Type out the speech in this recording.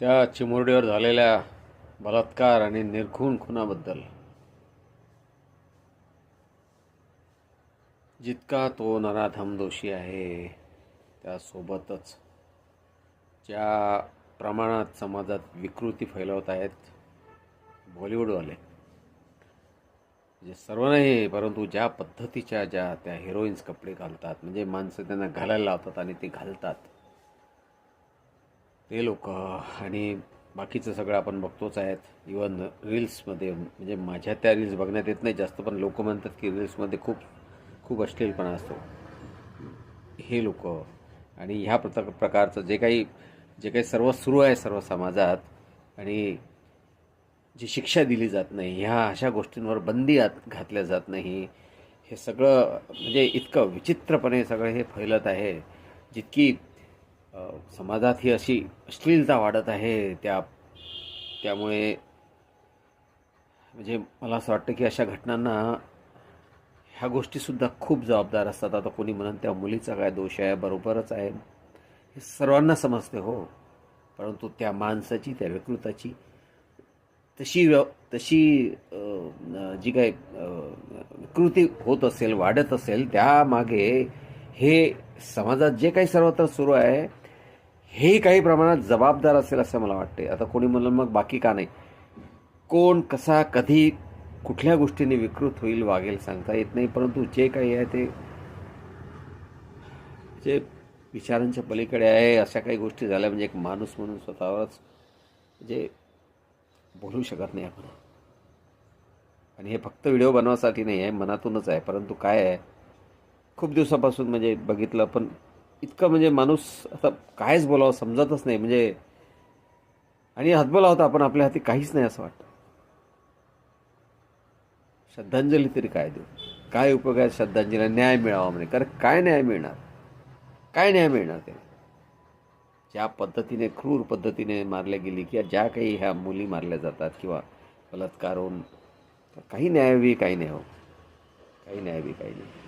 त्या चिमुरडीवर झालेल्या बलात्कार आणि निर्घुण खुनाबद्दल. जितका तो नराधम दोषी आहे त्यासोबतच ज्या प्रमाणात समाजात विकृती फैलवत आहेत बॉलिवूडवाले. म्हणजे सर्व नाही परंतु ज्या पद्धतीच्या ज्या त्या हिरोईन्स कपडे घालतात म्हणजे माणसं त्यांना घालायला लावतात आणि ते घालतात. ते लोक आणि बाकीचं सगळं आपण बघतोच आहेत. इवन रील्समध्ये म्हणजे माझ्या त्या रील्स बघण्यात येत नाही जास्त पण लोक म्हणतात की रील्समध्ये खूप खूप अश्लीलपणा असतो. हे लोक आणि ह्या प्रत प्रकारचं जे काही जे काही सर्व सुरू आहे सर्व समाजात आणि जी शिक्षा दिली जात नाही ह्या अशा गोष्टींवर बंदी आत घातल्या जात नाही. हे सगळं म्हणजे इतकं विचित्रपणे सगळं हे फैलत आहे जितकी समाजात ही अशी अश्लीलता वाढत आहे त्या त्यामुळे म्हणजे मला असं वाटतं की अशा घटनांना ह्या गोष्टीसुद्धा खूप जबाबदार असतात. आता कोणी म्हणून त्या मुलीचा काय दोष आहे बरोबरच आहे. हे सर्वांना समजते हो. परंतु त्या माणसाची त्या विकृताची तशी व्य तशी जी काही विकृती होत असेल वाढत असेल त्यामागे हे समाजात जे काही सर्वत्र सुरू आहे हे काही प्रमाणात जबाबदार असेल असं मला वाटते आता कोणी म्हणलं मग बाकी का नाही? कोण कसा कधी कुठल्या गोष्टीने विकृत होईल वागेल सांगता येत नाही परंतु जे काही आहे ते जे विचारांच्या पलीकडे आहे अशा काही गोष्टी झाल्या म्हणजे एक माणूस म्हणून स्वतःवरच जे बोलू शकत नाही आपण. आणि हे फक्त व्हिडिओ बनवासाठी नाही आहे मनातूनच आहे परंतु काय आहे? खूप दिवसापासून म्हणजे बघितलं पण इतकं म्हणजे माणूस आता कायच बोलावं समजतच नाही. म्हणजे आणि हातबोला होता आपण आपल्या हाती काहीच नाही असं वाटतं. श्रद्धांजली तरी काय देऊ? काय उपयोग आहे श्रद्धांजलीला? न्याय मिळावा म्हणे. कारण काय न्याय मिळणार? काय न्याय मिळणार ते ज्या पद्धतीने क्रूर पद्धतीने मारल्या गेली किंवा ज्या काही ह्या मुली मारल्या जातात किंवा बलात्कार होऊन काही न्यायवी काही नाही हो. काही न्यायवी काही नाही.